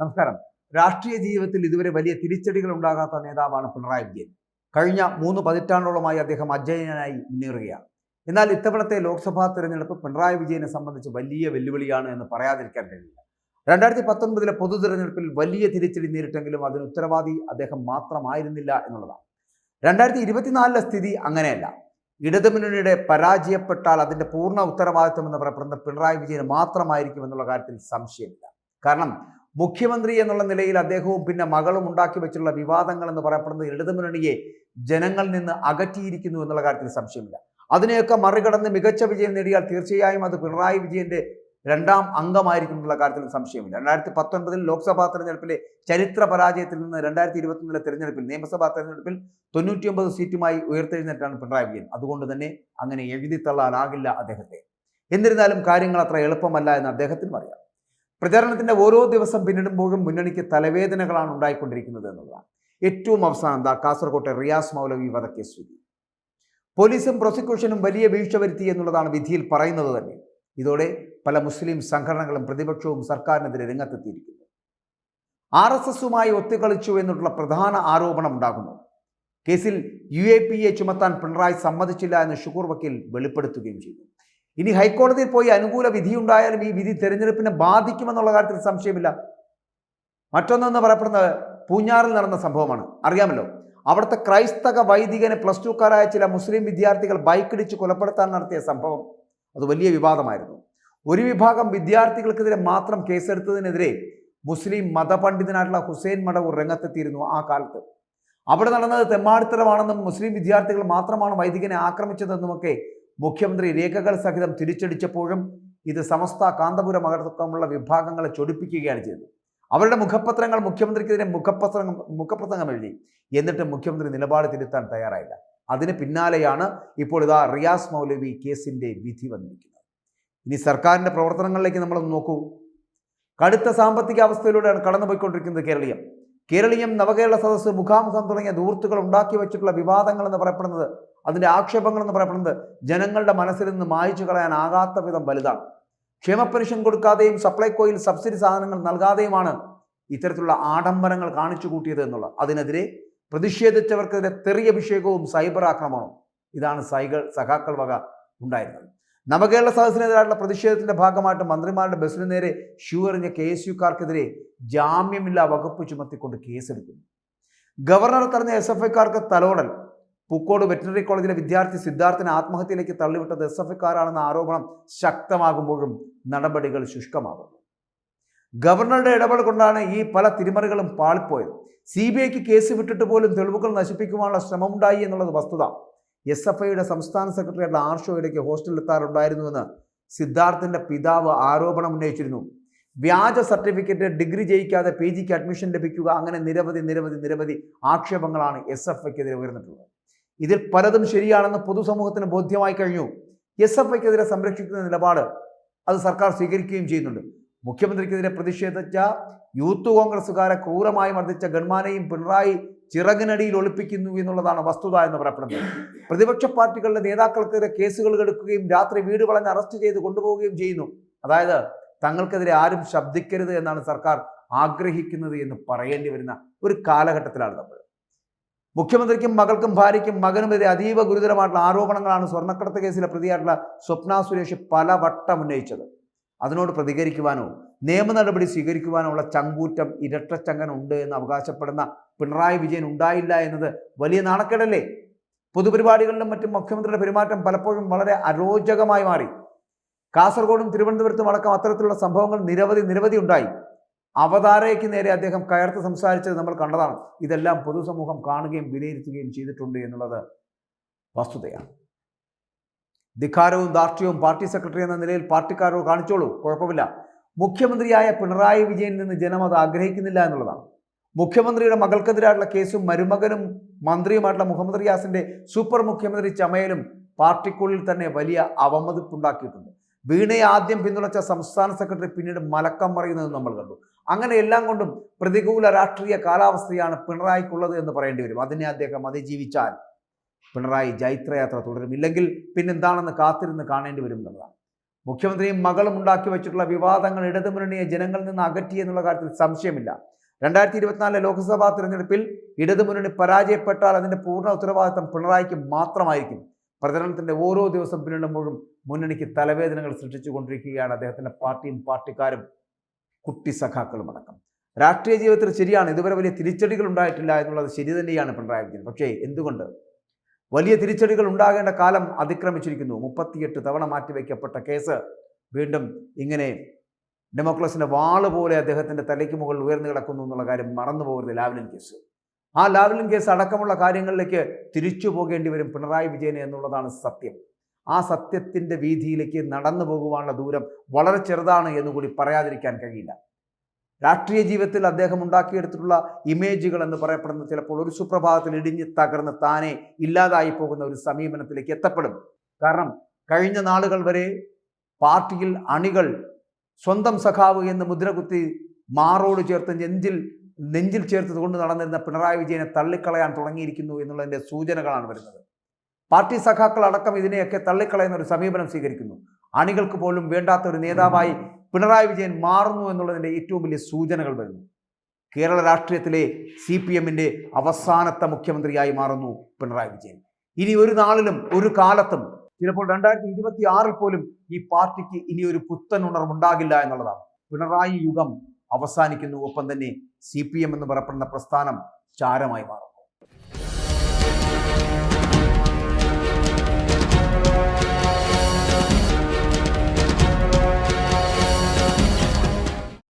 നമസ്കാരം. രാഷ്ട്രീയ ജീവിതത്തിൽ ഇതുവരെ വലിയ തിരിച്ചടികൾ ഉണ്ടാകാത്ത നേതാവാണ് പിണറായി വിജയൻ. കഴിഞ്ഞ മൂന്ന് പതിറ്റാണ്ടോളമായി അദ്ദേഹം അജയനായി മുന്നേറുകയാണ്. എന്നാൽ ഇത്തവണത്തെ ലോക്സഭാ തെരഞ്ഞെടുപ്പ് പിണറായി വിജയനെ സംബന്ധിച്ച് വലിയ വെല്ലുവിളിയാണ് എന്ന് പറയാതിരിക്കാൻ കഴിയില്ല. രണ്ടായിരത്തി പത്തൊൻപതിലെ പൊതു തെരഞ്ഞെടുപ്പിൽ വലിയ തിരിച്ചടി നേരിട്ടെങ്കിലും അതിന് ഉത്തരവാദി അദ്ദേഹം മാത്രമായിരുന്നില്ല എന്നുള്ളതാണ്. രണ്ടായിരത്തി ഇരുപത്തിനാലിലെ സ്ഥിതി അങ്ങനെയല്ല. ഇടതുമുന്നണിയുടെ പരാജയപ്പെട്ടാൽ അതിന്റെ പൂർണ ഉത്തരവാദിത്വം എന്ന് പറയപ്പെടുന്ന പിണറായി വിജയന് മാത്രമായിരിക്കും എന്നുള്ള കാര്യത്തിൽ സംശയമില്ല. കാരണം മുഖ്യമന്ത്രി എന്നുള്ള നിലയിൽ അദ്ദേഹവും പിന്നെ മകളും ഉണ്ടാക്കി വെച്ചുള്ള വിവാദങ്ങൾ എന്ന് പറയപ്പെടുന്ന ഇടതുമുന്നണിയെ ജനങ്ങളിൽ നിന്ന് അകറ്റിയിരിക്കുന്നു എന്നുള്ള കാര്യത്തിൽ സംശയമില്ല. അതിനെയൊക്കെ മറികടന്ന് മികച്ച വിജയം നേടിയാൽ തീർച്ചയായും അത് പിണറായി വിജയന്റെ രണ്ടാം അംഗമായിരിക്കും എന്നുള്ള കാര്യത്തിൽ സംശയമില്ല. രണ്ടായിരത്തി പത്തൊൻപതിൽ ലോക്സഭാ തെരഞ്ഞെടുപ്പിലെ ചരിത്ര പരാജയത്തിൽ നിന്ന് രണ്ടായിരത്തി ഇരുപത്തൊന്നിലെ തെരഞ്ഞെടുപ്പിൽ നിയമസഭാ തെരഞ്ഞെടുപ്പിൽ തൊണ്ണൂറ്റിയൊമ്പത് സീറ്റുമായി ഉയർത്തെഴുന്നേറ്റാണ് പിണറായി വിജയൻ. അതുകൊണ്ട് തന്നെ അങ്ങനെ എഴുതിത്തള്ളാനാകില്ല അദ്ദേഹത്തെ. എന്നിരുന്നാലും കാര്യങ്ങൾ അത്ര എളുപ്പമല്ല എന്ന് അദ്ദേഹത്തിനും അറിയാം. പ്രചാരണത്തിന്റെ ഓരോ ദിവസം പിന്നിടുമ്പോഴും മുന്നണിക്ക് തലവേദനകളാണ് ഉണ്ടായിക്കൊണ്ടിരിക്കുന്നത് എന്നുള്ളതാണ്. ഏറ്റവും അവസാനം എന്താ? കാസർകോട്ടെ റിയാസ് മൗലവി വധക്കേസ് വിധി പോലീസും പ്രോസിക്യൂഷനും വലിയ വീഴ്ച വരുത്തി എന്നുള്ളതാണ് വിധിയിൽ പറയുന്നത് തന്നെ. ഇതോടെ പല മുസ്ലിം സംഘടനകളും പ്രതിപക്ഷവും സർക്കാരിനെതിരെ രംഗത്തെത്തിയിരിക്കുന്നു. ആർ എസ് എസുമായി ഒത്തുകളിച്ചു എന്നുള്ള പ്രധാന ആരോപണം ഉണ്ടാകുന്നു. കേസിൽ യു എ പി എ ചുമത്താൻ പിണറായി സമ്മതിച്ചില്ല എന്ന് ഷുക്കൂർ വക്കീൽ വെളിപ്പെടുത്തുകയും ചെയ്തു. ഇനി ഹൈക്കോടതിയിൽ പോയി അനുകൂല വിധി ഉണ്ടായാലും ഈ വിധി തെരഞ്ഞെടുപ്പിനെ ബാധിക്കുമെന്നുള്ള കാര്യത്തിൽ സംശയമില്ല. മറ്റൊന്നെന്ന് പറയപ്പെടുന്നത് പൂഞ്ഞാറിൽ നടന്ന സംഭവമാണ്. അറിയാമല്ലോ അവിടുത്തെ ക്രൈസ്തക വൈദികനെ പ്ലസ് ടുക്കാരായ ചില മുസ്ലിം വിദ്യാർത്ഥികൾ ബൈക്കിടിച്ച് കൊലപ്പെടുത്താൻ നടത്തിയ സംഭവം അത് വലിയ വിവാദമായിരുന്നു. ഒരു വിഭാഗം വിദ്യാർത്ഥികൾക്കെതിരെ മാത്രം കേസെടുത്തതിനെതിരെ മുസ്ലിം മതപണ്ഡിതനായിട്ടുള്ള ഹുസൈൻ മടവൂർ രംഗത്തെത്തിയിരുന്നു ആ കാലത്ത്. അവിടെ നടന്നത് തെമ്മാടിത്തരമാണെന്നും മുസ്ലിം വിദ്യാർത്ഥികൾ മാത്രമാണ് വൈദികനെ ആക്രമിച്ചതെന്നുമൊക്കെ മുഖ്യമന്ത്രി രേഖകൾ സഹിതം തിരിച്ചടിച്ചപ്പോഴും ഇത് സമസ്ത കാന്തപുരം അടക്കമുള്ള വിഭാഗങ്ങളെ ചൊടിപ്പിക്കുകയാണ് ചെയ്തത്. അവരുടെ മുഖപത്രങ്ങൾ മുഖ്യമന്ത്രിക്കെതിരെ മുഖപ്രസംഗം മുഖപ്രസംഗം എഴുതി. എന്നിട്ട് മുഖ്യമന്ത്രി നിലപാട് തിരുത്താൻ തയ്യാറായില്ല. അതിന് പിന്നാലെയാണ് ഇപ്പോൾ ഇതാ റിയാസ് മൗലവി കേസിന്റെ വിധി വന്നിരിക്കുന്നത്. ഇനി സർക്കാരിന്റെ പ്രവർത്തനങ്ങളിലേക്ക് നമ്മളൊന്ന് നോക്കൂ. കടുത്ത സാമ്പത്തിക അവസ്ഥയിലൂടെയാണ് കടന്നുപോയിക്കൊണ്ടിരിക്കുന്നത് കേരളീയം. കേരളീയം നവകേരള സദസ്സ് മുഖാമുഖം തുടങ്ങിയ ദൂർത്തുകൾ ഉണ്ടാക്കി വെച്ചിട്ടുള്ള വിവാദങ്ങൾ എന്ന് പറയപ്പെടുന്നത് അതിന്റെ ആക്ഷേപങ്ങൾ എന്ന് പറയപ്പെടുന്നത് ജനങ്ങളുടെ മനസ്സിൽ നിന്ന് മായ്ച്ചു കളയാനാകാത്ത വിധം വലുതാണ്. ക്ഷേമ പെൻഷൻ കൊടുക്കാതെയും സപ്ലൈകോയിൽ സബ്സിഡി സാധനങ്ങൾ നൽകാതെയുമാണ് ഇത്തരത്തിലുള്ള ആഡംബരങ്ങൾ കാണിച്ചു കൂട്ടിയത് എന്നുള്ള അതിനെതിരെ പ്രതിഷേധിച്ചവർക്കെതിരെ തെറിയ അഭിഷേകവും സൈബർ ആക്രമണവും. ഇതാണ് സൈകൾ സഖാക്കൾ വക ഉണ്ടായിരുന്നത്. നവകേരള സദസ്സിനെതിരായിട്ടുള്ള പ്രതിഷേധത്തിന്റെ ഭാഗമായിട്ട് മന്ത്രിമാരുടെ ബസ്സിന് നേരെ ഷൂ എറിഞ്ഞ കെ എസ് യുക്കാർക്കെതിരെ ജാമ്യമില്ലാ വകുപ്പ് ചുമത്തിക്കൊണ്ട് കേസെടുക്കുന്നു. ഗവർണർ തെരഞ്ഞ എസ് എഫ് ഐക്കാർക്ക് തലോടൽ. പൂക്കോട് വെറ്റിനറി കോളേജിലെ വിദ്യാർത്ഥി സിദ്ധാർത്ഥിനെ ആത്മഹത്യയിലേക്ക് തള്ളിവിട്ടത് എസ് എഫ് ഐക്കാരാണെന്ന ആരോപണം ശക്തമാകുമ്പോഴും നടപടികൾ ശുഷ്കമാകുന്നു. ഗവർണറുടെ ഇടപെടൽ കൊണ്ടാണ് ഈ പല തിരിമറികളും പാളിപ്പോയത്. സി ബി ഐക്ക് കേസ് വിട്ടിട്ട് പോലും തെളിവുകൾ നശിപ്പിക്കുവാനുള്ള ശ്രമമുണ്ടായി എന്നുള്ളത് വസ്തുത. എസ് എഫ് ഐയുടെ സംസ്ഥാന സെക്രട്ടറിയായിട്ടുള്ള ഹോസ്റ്റലിൽ എത്താറുണ്ടായിരുന്നുവെന്ന് സിദ്ധാർത്ഥിന്റെ പിതാവ് ആരോപണം ഉന്നയിച്ചിരുന്നു. വ്യാജ സർട്ടിഫിക്കറ്റ് ഡിഗ്രി ജയിക്കാതെ പി ജിക്ക് അഡ്മിഷൻ ലഭിക്കുക അങ്ങനെ നിരവധി നിരവധി നിരവധി ആക്ഷേപങ്ങളാണ് എസ് എഫ് ഐക്കെതിരെ ഉയർന്നിട്ടുള്ളത്. ഇതിൽ പലതും ശരിയാണെന്ന് പൊതുസമൂഹത്തിന് ബോധ്യമായി കഴിഞ്ഞു. എസ് എഫ് ഐക്കെതിരെ സംരക്ഷിക്കുന്ന നിലപാട് അത് സർക്കാർ സ്വീകരിക്കുകയും ചെയ്യുന്നുണ്ട്. മുഖ്യമന്ത്രിക്കെതിരെ പ്രതിഷേധിച്ച യൂത്ത് കോൺഗ്രസുകാരെ ക്രൂരമായി മർദ്ദിച്ച ഗൺമാനെയും പിണറായി ചിറകിനടിയിൽ ഒളിപ്പിക്കുന്നു എന്നുള്ളതാണ് വസ്തുത എന്ന് പറയപ്പെടുന്നത്. പ്രതിപക്ഷ പാർട്ടികളുടെ നേതാക്കൾക്കെതിരെ കേസുകൾ എടുക്കുകയും രാത്രി വീട് വളഞ്ഞ് അറസ്റ്റ് ചെയ്ത് കൊണ്ടുപോവുകയും ചെയ്യുന്നു. അതായത് തങ്ങൾക്കെതിരെ ആരും ശബ്ദിക്കരുത് എന്നാണ് സർക്കാർ ആഗ്രഹിക്കുന്നത് എന്ന് പറയേണ്ടി വരുന്ന ഒരു കാലഘട്ടത്തിലാണ് നമ്മൾ. മുഖ്യമന്ത്രിക്കും മകൾക്കും ഭാര്യയ്ക്കും മകനുമെതിരെ അതീവ ഗുരുതരമായിട്ടുള്ള ആരോപണങ്ങളാണ് സ്വർണക്കടത്ത് കേസിലെ പ്രതിയായിട്ടുള്ള സ്വപ്ന സുരേഷ് പലവട്ടം ഉന്നയിച്ചത്. അതിനോട് പ്രതികരിക്കുവാനോ നിയമ നടപടി സ്വീകരിക്കുവാനോ ഉള്ള ചങ്കൂറ്റം ഇരട്ടച്ചങ്കൻ ഉണ്ട് എന്ന് അവകാശപ്പെടുന്ന പിണറായി വിജയൻ ഉണ്ടായില്ല എന്നത് വലിയ നാണക്കേടല്ലേ? പൊതുപരിപാടികളിലും മറ്റും മുഖ്യമന്ത്രിയുടെ പെരുമാറ്റം പലപ്പോഴും വളരെ അരോചകമായി മാറി. കാസർഗോഡും തിരുവനന്തപുരത്തും അടക്കം അത്തരത്തിലുള്ള സംഭവങ്ങൾ നിരവധി നിരവധി ഉണ്ടായി. അവതാരയ്ക്ക് നേരെ അദ്ദേഹം കയർത്ത് സംസാരിച്ചത് നമ്മൾ കണ്ടതാണ്. ഇതെല്ലാം പൊതുസമൂഹം കാണുകയും വിലയിരുത്തുകയും ചെയ്തിട്ടുണ്ട് എന്നുള്ളത് വസ്തുതയാണ്. ധിക്കാരവും ധാർഷ്ട്യവും പാർട്ടി സെക്രട്ടറി എന്ന നിലയിൽ പാർട്ടിക്കാരോ കാണിച്ചോളൂ കുഴപ്പമില്ല. മുഖ്യമന്ത്രിയായ പിണറായി വിജയനിൽ നിന്ന് ജനം അത് ആഗ്രഹിക്കുന്നില്ല എന്നുള്ളതാണ്. മുഖ്യമന്ത്രിയുടെ മകൾക്കെതിരായിട്ടുള്ള കേസും മരുമകനും മന്ത്രിയുമായിട്ടുള്ള മുഹമ്മദ് റിയാസിന്റെ സൂപ്പർ മുഖ്യമന്ത്രി ചമയലും പാർട്ടിക്കുള്ളിൽ തന്നെ വലിയ അവമതിപ്പുണ്ടാക്കിയിട്ടുണ്ട്. വീണയെ ആദ്യം പിന്തുണച്ച സംസ്ഥാന സെക്രട്ടറി പിന്നീട് മലക്കം പറയുന്നത് നമ്മൾ കണ്ടു. അങ്ങനെ എല്ലാം കൊണ്ടും പ്രതികൂല രാഷ്ട്രീയ കാലാവസ്ഥയാണ് പിണറായിക്കുള്ളത് എന്ന് പറയേണ്ടി വരും. അതിനെ അദ്ദേഹം അതിജീവിച്ചാൽ പിണറായി ജൈത്രയാത്ര തുടരും. ഇല്ലെങ്കിൽ പിന്നെന്താണെന്ന് കാത്തിരുന്ന് കാണേണ്ടി വരും എന്നുള്ളതാണ്. മുഖ്യമന്ത്രിയും മകളും ഉണ്ടാക്കി വെച്ചിട്ടുള്ള വിവാദങ്ങൾ ഇടതുമുന്നണിയെ ജനങ്ങളിൽ നിന്ന് അകറ്റി എന്നുള്ള കാര്യത്തിൽ സംശയമില്ല. രണ്ടായിരത്തി ഇരുപത്തിനാലിലെ ലോക്സഭാ തിരഞ്ഞെടുപ്പിൽ ഇടതുമുന്നണി പരാജയപ്പെട്ടാൽ അതിന്റെ പൂർണ ഉത്തരവാദിത്തം പിണറായിക്ക് മാത്രമായിരിക്കും. പ്രചരണത്തിന്റെ ഓരോ ദിവസം പിന്നിടുമ്പോഴും മുന്നണിക്ക് തലവേദനകൾ സൃഷ്ടിച്ചുകൊണ്ടിരിക്കുകയാണ് അദ്ദേഹത്തിന്റെ പാർട്ടിയും പാർട്ടിക്കാരും. കുട്ടി സഖാക്കളും അടക്കം. രാഷ്ട്രീയ ജീവിതത്തിൽ ശരിയാണ് ഇതുവരെ വലിയ തിരിച്ചടികൾ ഉണ്ടായിട്ടില്ല എന്നുള്ളത് ശരി തന്നെയാണ് പിണറായി വിജയൻ. പക്ഷേ എന്തുകൊണ്ട്? വലിയ തിരിച്ചടികൾ ഉണ്ടാകേണ്ട കാലം അതിക്രമിച്ചിരിക്കുന്നു. മുപ്പത്തിയെട്ട് തവണ മാറ്റിവെക്കപ്പെട്ട കേസ് വീണ്ടും ഇങ്ങനെ ഡെമോക്രസിന്റെ വാൾ പോലെ അദ്ദേഹത്തിന്റെ തലയ്ക്ക് മുകളിൽ ഉയർന്നു കിടക്കുന്നു എന്നുള്ള കാര്യം മറന്നു പോകരുത് ലാവ്ലിൻ കേസ്. ആ ലാവ്ലിൻ കേസ് അടക്കമുള്ള കാര്യങ്ങളിലേക്ക് തിരിച്ചു പോകേണ്ടി വരും പിണറായി വിജയൻ എന്നുള്ളതാണ് സത്യം. ആ സത്യത്തിന്റെ വീതിയിലേക്ക് നടന്നു പോകുവാനുള്ള ദൂരം വളരെ ചെറുതാണ് എന്നുകൂടി പറയാതിരിക്കാൻ കഴിയില്ല. രാഷ്ട്രീയ ജീവിതത്തിൽ അദ്ദേഹം ഉണ്ടാക്കിയെടുത്തിട്ടുള്ള ഇമേജുകൾ എന്ന് പറയപ്പെടുന്ന ചിലപ്പോൾ ഒരു സുപ്രഭാതത്തിൽ ഇടിഞ്ഞ് തകർന്ന് താനെ ഇല്ലാതായി പോകുന്ന ഒരു സമീപനത്തിലേക്ക് എത്തപ്പെടും. കാരണം കഴിഞ്ഞ നാളുകൾ വരെ പാർട്ടിയിൽ അണികൾ സ്വന്തം സഖാവ് എന്ന് മുദ്രകുത്തി മാറോട് ചേർത്ത് നെഞ്ചിൽ നെഞ്ചിൽ ചേർത്ത് കൊണ്ട് നടന്നിരുന്ന പിണറായി വിജയനെ തള്ളിക്കളയാൻ തുടങ്ങിയിരിക്കുന്നു എന്നുള്ളതിന്റെ സൂചനകളാണ് വരുന്നത്. പാർട്ടി സഖാക്കൾ അടക്കം ഇതിനെയൊക്കെ തള്ളിക്കളയുന്ന ഒരു സമീപനം സ്വീകരിക്കുന്നു. അണികൾക്ക് പോലും വേണ്ടാത്ത ഒരു നേതാവായി പിണറായി വിജയൻ മാറുന്നു എന്നുള്ളതിന്റെ ഏറ്റവും വലിയ സൂചനകൾ വരുന്നു. കേരള രാഷ്ട്രീയത്തിലെ സി പി എമ്മിന്റെ അവസാനത്തെ മുഖ്യമന്ത്രിയായി മാറുന്നു പിണറായി വിജയൻ. ഇനി ഒരു നാളിലും ഒരു കാലത്തും ചിലപ്പോൾ രണ്ടായിരത്തി ഇരുപത്തി ആറിൽ പോലും ഈ പാർട്ടിക്ക് ഇനി ഒരു പുത്തൻ ഉണർവുണ്ടാകില്ല എന്നുള്ളതാണ്. പിണറായി യുഗം അവസാനിക്കുന്നു ഒപ്പം തന്നെ സി പി എം എന്ന് പറയപ്പെടുന്ന പ്രസ്ഥാനം ചാരമായി മാറുന്നു.